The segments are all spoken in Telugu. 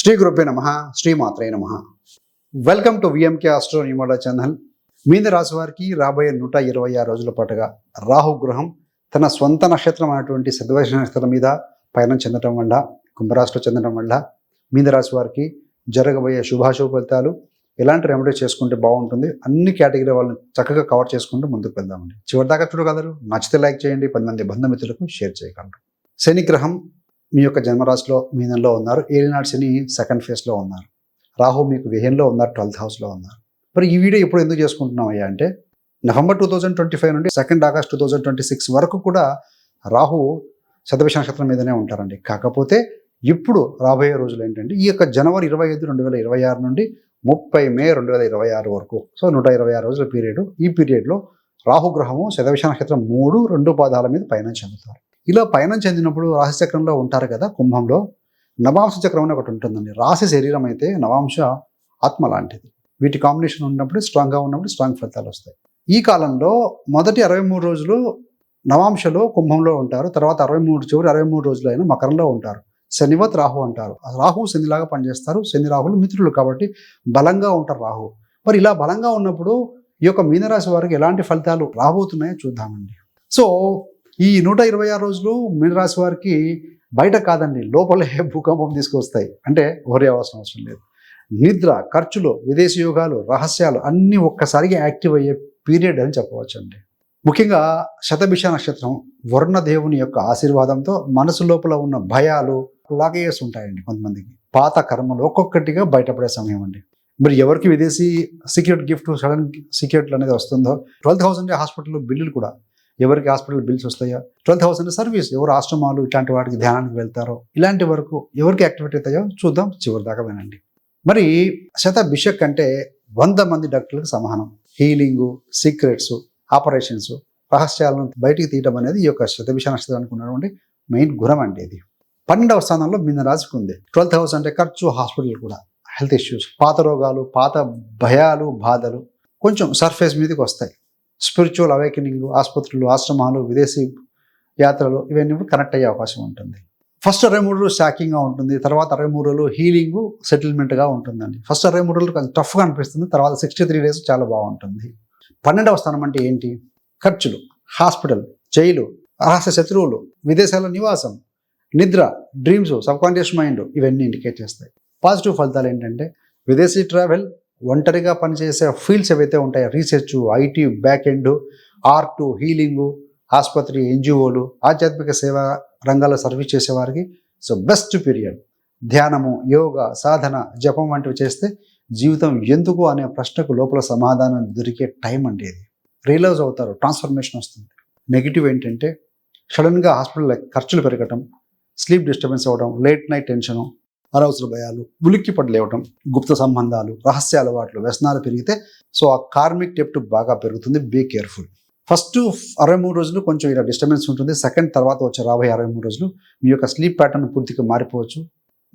శ్రీ గురుపే నమ శ్రీ మాత్రే నమ. వెల్కమ్ టు విఎంకే ఆస్ట్రో న్యూమోడా ఛానల్ మీన రాశి వారికి రాబోయే నూట ఇరవై ఆరు రోజుల పాటుగా రాహు గ్రహం తన స్వంత నక్షత్రం అయినటువంటి శతవైశ నక్షత్రం మీద పయనం చెందడం వల్ల కుంభరాశిలో చెందడం వల్ల మీన రాశి వారికి జరగబోయే శుభాశుభ ఫలితాలు ఎలాంటి రెమెడీ చేసుకుంటే బాగుంటుంది అన్ని కేటగిరీ వాళ్ళని చక్కగా కవర్ చేసుకుంటూ ముందుకు వెళ్దామండి. చివరిదాకా చూడగలరు. నచ్చితే లైక్ చేయండి పది మంది బంధుమిత్రులకు షేర్ చేయగలరు. శనిగ్రహం మీ యొక్క జన్మరాశిలో మీనంలో ఉన్నారు. ఏలినాడు శని సెకండ్ ఫేజ్లో ఉన్నారు. రాహు మీకు వ్యయంలో ఉన్నారు. ట్వెల్త్ హౌస్లో ఉన్నారు. మరి ఈ వీడియో ఇప్పుడు ఎందుకు చేసుకుంటున్నాం అయ్యా అంటే November two thousand twenty five నుండి second August two thousand twenty six వరకు కూడా రాహు శతభిష నక్షత్రం మీదనే ఉంటారండి. కాకపోతే ఇప్పుడు రాబోయే రోజులు ఏంటంటే ఈ యొక్క జనవరి ఇరవై ఐదు రెండు వేల ఇరవై ఆరు నుండి ముప్పై మే రెండు వేల ఇరవై ఆరు వరకు. సో నూట ఇరవై ఆరు రోజుల పీరియడ్ ఈ పీరియడ్లో రాహుగ్రహము శతవిష నక్షత్రం మూడు రెండు పాదాల మీద పయనం చెందుతారు. ఇలా పయనం చెందినప్పుడు రాశి చక్రంలో ఉంటారు కదా కుంభంలో. నవాంశ చక్రం అని ఒకటి ఉంటుందండి. రాశి శరీరం అయితే నవాంశ ఆత్మ లాంటిది. వీటి కాంబినేషన్ ఉన్నప్పుడు స్ట్రాంగ్గా ఉన్నప్పుడు స్ట్రాంగ్ ఫలితాలు వస్తాయి. ఈ కాలంలో మొదటి అరవై మూడు రోజులు నవాంశలో కుంభంలో ఉంటారు. తర్వాత అరవై మూడు చివరి అరవై మూడు రోజులు అయినా మకరంలో ఉంటారు. శనివత్ రాహు అంటారు. రాహు శనిలాగా పనిచేస్తారు. శని రాహులు మిత్రులు కాబట్టి బలంగా ఉంటారు రాహు మరి ఇలా బలంగా ఉన్నప్పుడు ఈ యొక్క మీనరాశి వారికి ఎలాంటి ఫలితాలు రాబోతున్నాయో చూద్దామండి. సో ఈ నూట ఇరవై ఆరు రోజులు మీనరాశి వారికి బయట కాదండి లోపలే భూకంపం తీసుకొస్తాయి. అంటే ఓరే అవసరం అవసరం లేదు. నిద్ర ఖర్చులు విదేశీ యోగాలు రహస్యాలు అన్నీ ఒక్కసారిగా యాక్టివ్ అయ్యే పీరియడ్ అని చెప్పవచ్చు అండి ముఖ్యంగా శతభిష నక్షత్రం వర్ణ దేవుని యొక్క ఆశీర్వాదంతో మనసు లోపల ఉన్న భయాలు లాగేసి ఉంటాయండి కొంతమందికి. పాత కర్మలు ఒక్కొక్కటిగా బయటపడే సమయం అండి. మరి ఎవరికి విదేశీ సీక్రెట్ గిఫ్ట్ సడన్ సీక్రెట్లు అనేది వస్తుందో ట్వెల్వ్ థౌసండ్ హాస్పిటల్ బిల్లులు కూడా ఎవరికి హాస్పిటల్ బిల్స్ వస్తాయో? Twelve thousand service. ఎవరు ఆశ్రమాలు ఇట్లాంటి వాటికి ధ్యానానికి వెళ్తారో? ఇలాంటి వరకు ఎవరికి యాక్టివేట్ అవుతాయో చూద్దాం. చివరి దాకా వినండి. మరి శత బిషక్ అంటే వంద మంది డాక్టర్లకు సమానం. హీలింగు సీక్రెట్స్ ఆపరేషన్స్ రహస్యాలను బయటికి తీయడం అనేది ఈ యొక్క శతభిష నక్షత్రానికి ఉన్నటువంటి మెయిన్ గుణం అండి ఇది. పన్నెండవ స్థానంలో మిన్న రాశికి ఉంది. ట్వెల్త్ హౌస్ అంటే ఖర్చు హాస్పిటల్ కూడా. హెల్త్ ఇష్యూస్ పాత రోగాలు పాత భయాలు బాధలు కొంచెం సర్ఫేస్ మీదకి వస్తాయి. స్పిరిచువల్ అవేకనింగ్ ఆసుపత్రులు ఆశ్రమాలు విదేశీ యాత్రలు ఇవన్నీ కూడా కనెక్ట్ అయ్యే అవకాశం ఉంటుంది. ఫస్ట్ అరవై మూడు రోజులు షాకింగ్గా ఉంటుంది తర్వాత అరవై మూడు రోజులు హీలింగ్ సెటిల్మెంట్గా ఉంటుందండి. ఫస్ట్ అరవై మూడు రోజులు కొంచెం టఫ్గా అనిపిస్తుంది తర్వాత సిక్స్టీ త్రీ డేస్ చాలా బాగుంటుంది. పన్నెండవ స్థానం అంటే ఏంటి? ఖర్చులు హాస్పిటల్ జైలు రహస్య శత్రువులు విదేశాల నివాసం నిద్ర డ్రీమ్స్ సబ్కాన్షియస్ మైండ్ ఇవన్నీ ఇండికేట్ చేస్తాయి. పాజిటివ్ ఫలితాలు ఏంటంటే విదేశీ ట్రావెల్ ఒంటరిగా పనిచేసే ఫీల్డ్స్ ఏవైతే ఉంటాయో research IT back end art healing ఆసుపత్రి ఎన్జిఓలు ఆధ్యాత్మిక సేవా రంగాల్లో సర్వీస్ చేసేవారికి సో బెస్ట్ పీరియడ్. ధ్యానము యోగా సాధన జపం వంటివి చేస్తే జీవితం ఎందుకు అనే ప్రశ్నకు లోపల సమాధానం దొరికే టైం అండి ఇది. రియలైజ్ అవుతారు ట్రాన్స్ఫర్మేషన్ వస్తుంది. నెగిటివ్ ఏంటంటే సడన్గా హాస్పిటల్ ఖర్చులు పెరగటం స్లీప్ డిస్టర్బెన్స్ అవ్వడం లేట్ నైట్ టెన్షను అనవసర భయాలు ఉలిక్కి పడలేవటం గుప్త సంబంధాలు రహస్య అలవాట్లు వ్యసనాలు పెరిగితే సో ఆ కార్మిక్ డెప్ట్ బాగా పెరుగుతుంది. బీ కేర్ఫుల్ ఫస్ట్ అరవై మూడు రోజులు కొంచెం ఇలా డిస్టర్బెన్స్ ఉంటుంది. సెకండ్ తర్వాత వచ్చే రాబోయే అరవై మూడు రోజులు మీ యొక్క స్లీప్ ప్యాటర్న్ పూర్తిగా మారిపోవచ్చు.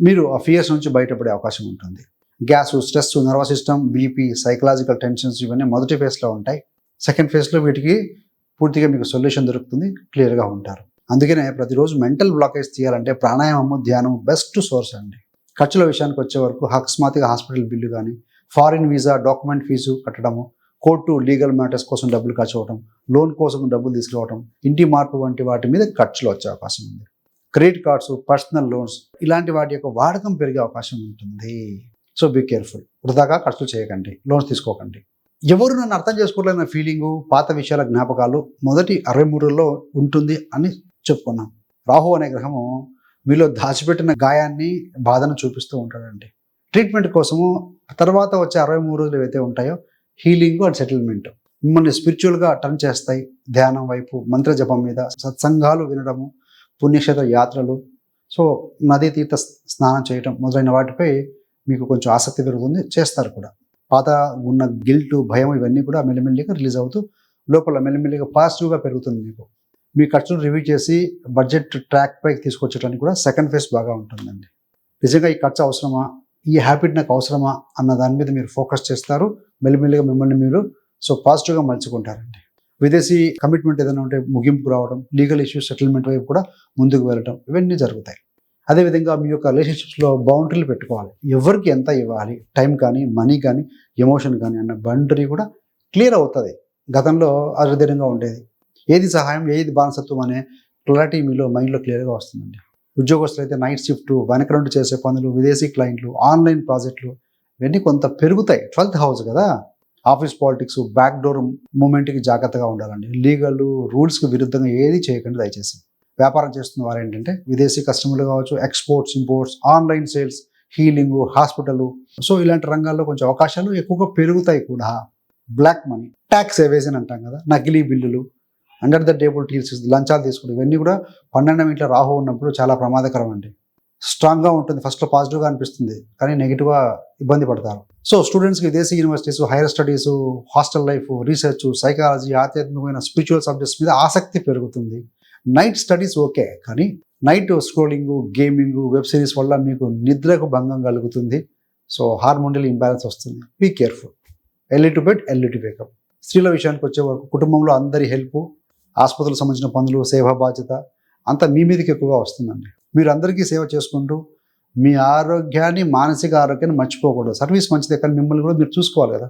మీరు ఆ ఫియర్స్ నుంచి బయటపడే అవకాశం ఉంటుంది. Gas stress nervous system BP psychological tensions ఇవన్నీ మొదటి ఫేజ్లో ఉంటాయి. సెకండ్ ఫేజ్లో వీటికి పూర్తిగా మీకు సొల్యూషన్ దొరుకుతుంది. క్లియర్గా ఉంటారు. అందుకనే ప్రతిరోజు మెంటల్ బ్లాకేజ్ తీయాలంటే ప్రాణాయామము ధ్యానం బెస్ట్ సోర్స్ అండి. ఖర్చుల విషయానికి వచ్చే వరకు అకస్మాత్తుగా హాస్పిటల్ బిల్లు కానీ ఫారిన్ వీసా డాక్యుమెంట్ ఫీజు కట్టడము కోర్టు లీగల్ మ్యాటర్స్ కోసం డబ్బులు ఖర్చు అవడం లోన్ కోసం డబ్బులు తీసుకురావడం ఇంటి మార్పు వంటి వాటి మీద ఖర్చులు వచ్చే అవకాశం ఉంది. క్రెడిట్ కార్డ్స్ పర్సనల్ లోన్స్ ఇలాంటి వాటి యొక్క వాడకం పెరిగే అవకాశం ఉంటుంది. So be careful. వృధాగా ఖర్చులు చేయకండి లోన్స్ తీసుకోకండి. ఎవరు నన్ను అర్థం చేసుకోలేని ఫీలింగు పాత విషయాల జ్ఞాపకాలు మొదటి అరవై మూడులో ఉంటుంది అని చెప్పుకున్నాం. రాహు అనే గ్రహము మీలో దాచిపెట్టిన గాయాన్ని బాధను చూపిస్తూ ఉంటాడండి. ట్రీట్మెంట్ కోసము తర్వాత వచ్చే అరవై మూడు రోజులు ఏవైతే ఉంటాయో హీలింగ్ అండ్ సెటిల్మెంట్ మిమ్మల్ని స్పిరిచువల్గా టర్న్ చేస్తాయి. ధ్యానం వైపు మంత్ర జపం మీద సత్సంగాలు వినడము పుణ్యక్షేత్ర యాత్రలు. సో నదీ తీర్థ స్నానం చేయటం మొదలైన వాటిపై మీకు కొంచెం ఆసక్తి పెరుగుతుంది. చేస్తారు కూడా. పాత ఉన్న గిల్ట్ భయం ఇవన్నీ కూడా మెల్లిమెల్లిగా రిలీజ్ అవుతూ లోపల మెల్లిమెల్లిగా పాజిటివ్గా పెరుగుతుంది మీకు. మీ ఖర్చును రివ్యూ చేసి బడ్జెట్ ట్రాక్ పైకి తీసుకొచ్చడానికి కూడా సెకండ్ ఫేజ్ బాగా ఉంటుందండి. నిజంగా ఈ ఖర్చు అవసరమా? ఈ హ్యాబిట్ నాకు అవసరమా? అన్న దాని మీద మీరు ఫోకస్ చేస్తారు. మెల్లిమెల్లిగా మిమ్మల్ని మీరు సో పాజిటివ్గా మలుచుకుంటారండి. విదేశీ కమిట్మెంట్ ఏదైనా ఉంటే ముగింపు రావడం లీగల్ ఇష్యూస్ సెటిల్మెంట్ వైపు కూడా ముందుకు వెళ్ళడం ఇవన్నీ జరుగుతాయి. అదేవిధంగా మీ యొక్క రిలేషన్షిప్స్లో బౌండరీలు పెట్టుకోవాలి. ఎవరికి ఎంత ఇవ్వాలి? టైం కానీ మనీ కానీ ఎమోషన్ కానీ అన్న బౌండరీ కూడా క్లియర్ అవుతుంది. గతంలో అరుదైనంగా ఉండేది. ఏది సహాయం ఏది బానిసత్వం అనే క్లారిటీ మీలో మైండ్లో క్లియర్గా వస్తుందండి. ఉద్యోగస్తులు అయితే నైట్ షిఫ్ట్ వెనక నుండి చేసే పనులు విదేశీ క్లయింట్లు ఆన్లైన్ ప్రాజెక్టులు ఇవన్నీ కొంత పెరుగుతాయి. ట్వెల్త్ హౌస్ కదా! ఆఫీస్ పాలిటిక్స్ బ్యాక్ డోర్ మూమెంట్కి జాగ్రత్తగా ఉండాలండి. లీగల్ రూల్స్కి విరుద్ధంగా ఏది చేయకండి దయచేసి. వ్యాపారం చేస్తున్న వారు ఏంటంటే విదేశీ కస్టమర్లు కావచ్చు exports imports online sales healing hospital. So ఇలాంటి రంగాల్లో కొంచెం అవకాశాలు ఎక్కువగా పెరుగుతాయి కూడా. బ్లాక్ మనీ ట్యాక్స్ ఎవేజన్ అంటాం కదా! నకిలీ బిల్లులు అండర్ ద టేబుల్ టీల్స్ లంచాలు తీసుకుంటాం ఇవన్నీ కూడా పన్నెండవ ఇంట్లో రాహు ఉన్నప్పుడు చాలా ప్రమాదకరం అండి. స్ట్రాంగ్గా ఉంటుంది ఫస్ట్లో పాజిటివ్గా అనిపిస్తుంది కానీ నెగిటివ్గా ఇబ్బంది పడతారు. సో స్టూడెంట్స్కి విదేశీ universities higher studies hostel life research psychology ఆధ్యాత్మికమైన స్పిరిచువల్ సబ్జెక్ట్స్ మీద ఆసక్తి పెరుగుతుంది. నైట్ స్టడీస్ ఓకే కానీ night scrolling gaming web series వల్ల మీకు నిద్రకు భంగం కలుగుతుంది. సో హార్మోనియల్ ఇంబ్యాలెన్స్ వస్తుంది. Be careful early to bed early to wake up స్త్రీల విషయానికి వచ్చే వరకు కుటుంబంలో అందరి హెల్ప్ ఆసుపత్రులకు సంబంధించిన పనులు సేవా బాధ్యత అంతా మీ మీదకి ఎక్కువగా వస్తుందండి. మీరు అందరికీ సేవ చేసుకుంటూ మీ ఆరోగ్యాన్ని మానసిక ఆరోగ్యాన్ని మర్చిపోకూడదు. సర్వీస్ మంచిదే కానీ మిమ్మల్ని కూడా మీరు చూసుకోవాలి కదా.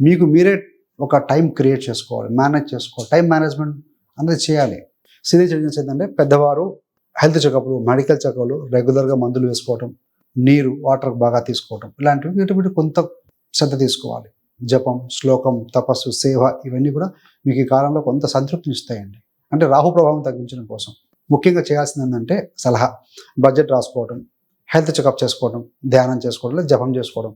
మీకు మీరే ఒక టైం క్రియేట్ చేసుకోవాలి మేనేజ్ చేసుకోవాలి. టైం మేనేజ్మెంట్ అనేది చేయాలి. సీనియర్ సిటిజన్స్ ఏంటంటే పెద్దవారు హెల్త్ చెకప్లు మెడికల్ చెకప్లు రెగ్యులర్గా మందులు వేసుకోవటం నీరు వాటర్ బాగా తీసుకోవటం ఇలాంటివి వీటి కొంత శ్రద్ధ తీసుకోవాలి. జపం శ్లోకం తపస్సు సేవ ఇవన్నీ కూడా మీకు ఈ కాలంలో కొంత సంతృప్తిని ఇస్తాయండి. అంటే రాహు ప్రభావం తగ్గించడం కోసం. ముఖ్యంగా చేయాల్సింది ఏంటంటే సలహా బడ్జెట్ రాసుకోవడం హెల్త్ చెకప్ చేసుకోవడం ధ్యానం చేసుకోవడం లేదా జపం చేసుకోవడం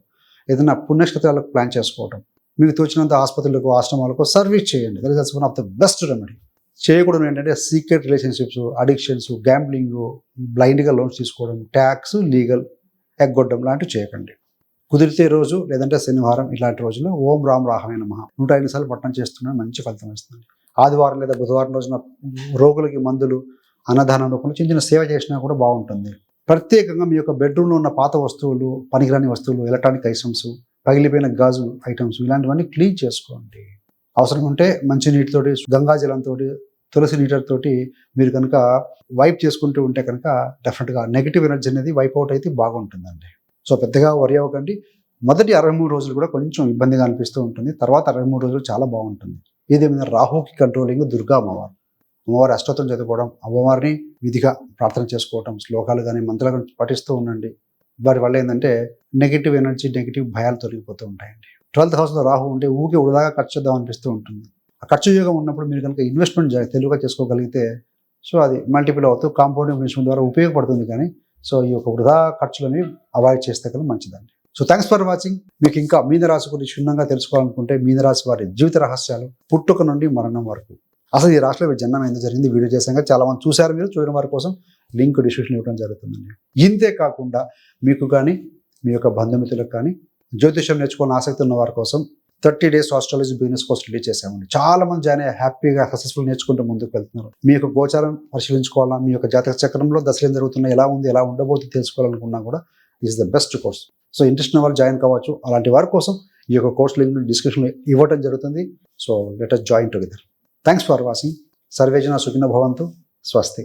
ఏదైనా పుణ్యక్షేత్రాలకు ప్లాన్ చేసుకోవడం మీకు తోచినంత ఆసుపత్రులకు ఆశ్రమాలకు సర్వీస్ చేయండి. That is one of the best remedy చేయకూడదు ఏంటంటే సీక్రెట్ రిలేషన్షిప్స్ అడిక్షన్స్ గ్యాంబ్లింగ్ బ్లైండ్గా లోన్స్ తీసుకోవడం ట్యాక్స్ లీగల్ ఎగ్గొట్టడం లాంటివి చేయకండి. కుదిరితే రోజు లేదంటే శనివారం ఇలాంటి రోజుల్లో ఓం రామ్ రాహమే నమ. నూట ఐదు సార్లు పట్టణం చేస్తున్నా మంచి ఫలితం ఇస్తుంది ఆదివారం లేదా బుధవారం రోజున రోగులకి మందులు అన్నదానం రూపంలో చిన్న చిన్న సేవ చేసినా కూడా బాగుంటుంది. ప్రత్యేకంగా మీ యొక్క బెడ్రూమ్లో ఉన్న పాత వస్తువులు పనికిరాని వస్తువులు ఎలక్ట్రానిక్ ఐటమ్స్ పగిలిపోయిన గాజు ఐటమ్స్ ఇలాంటివన్నీ క్లీన్ చేసుకోండి. అవసరం ఉంటే మంచి నీటితోటి గంగాజలంతో తులసి నీటితోటి మీరు కనుక వైప్ చేసుకుంటూ ఉంటే కనుక డెఫినెట్గా నెగిటివ్ ఎనర్జీ అనేది వైప్ అవుట్ అయితే బాగుంటుందండి. సో పెద్దగా వరి అవ్వకండి. మొదటి అరవై మూడు రోజులు కూడా కొంచెం ఇబ్బందిగా అనిపిస్తూ ఉంటుంది. తర్వాత అరవై మూడు రోజులు చాలా బాగుంటుంది. ఏదేమైనా రాహుకి కంట్రోలింగ్ దుర్గా అమ్మవారు. అమ్మవారి అష్టత్వం చదువుకోవడం అమ్మవారిని విధిగా ప్రార్థన చేసుకోవడం శ్లోకాలు కానీ మంత్రాలు కానీ పఠిస్తూ ఉండండి. వాటి వల్ల ఏంటంటే నెగిటివ్ ఎనర్జీ నెగిటివ్ భయాలు తొలగిపోతూ ఉంటాయండి. ట్వెల్త్ హౌస్లో రాహు ఉంటే ఊకే వృధాగా ఖర్చు చేద్దాం అనిపిస్తూ ఉంటుంది. ఆ ఖర్చు యోగం ఉన్నప్పుడు మీరు కనుక ఇన్వెస్ట్మెంట్ జా- తెలుగుగా చేసుకోగలిగితే సో అది మల్టిపుల్ అవుతూ కాంపౌండింగ్ ఇన్వెస్ట్మెంట్ ద్వారా ఉపయోగపడుతుంది కానీ సో ఈ యొక్క వృధా ఖర్చులని అవాయిడ్ చేస్తే కదా మంచిదండి. సో థ్యాంక్స్ ఫర్ వాచింగ్ మీకు ఇంకా మీనరాశి గురించి క్షుణ్ణంగా తెలుసుకోవాలనుకుంటే మీనరాశి వారి జీవిత రహస్యాలు పుట్టుక నుండి మరణం వరకు. అసలు ఈ రాశిలో జన్మం ఎంత జరిగింది? వీడియో చేశాక చాలా మంది చూశారు మీరు చూడడం వారి కోసం లింక్ డిస్క్రిప్షన్ ఇవ్వడం జరుగుతుందండి. ఇంతే కాకుండా మీకు కానీ మీ యొక్క బంధుమిత్రులకు కానీ జ్యోతిషం నేర్చుకోవాలని ఆసక్తి ఉన్న వారి కోసం thirty days astrology business course release చేశామండి. చాలా మంది జాయిన్ హ్యాపీగా సక్సెస్ఫుల్ నేర్చుకుంటూ ముందుకు వెళ్తున్నారు. మీ యొక్క గోచారం పరిశీలించుకోవాలా? మీ యొక్క జాతక చక్రంలో దశలు ఏం జరుగుతున్నాయి ఎలా ఉంది ఎలా ఉండబోతుంది తెలుసుకోవాలనుకున్నా కూడా is the best course so interest ఉన్న వాళ్ళు జాయిన్ కావచ్చు. అలాంటి వారి కోసం ఈ యొక్క కోర్స్ లింక్ డిస్క్రిప్షన్లో ఇవ్వడం జరుగుతుంది. So let us join together thanks for watching సర్వేజన సుఖిన భవంతు స్వస్తి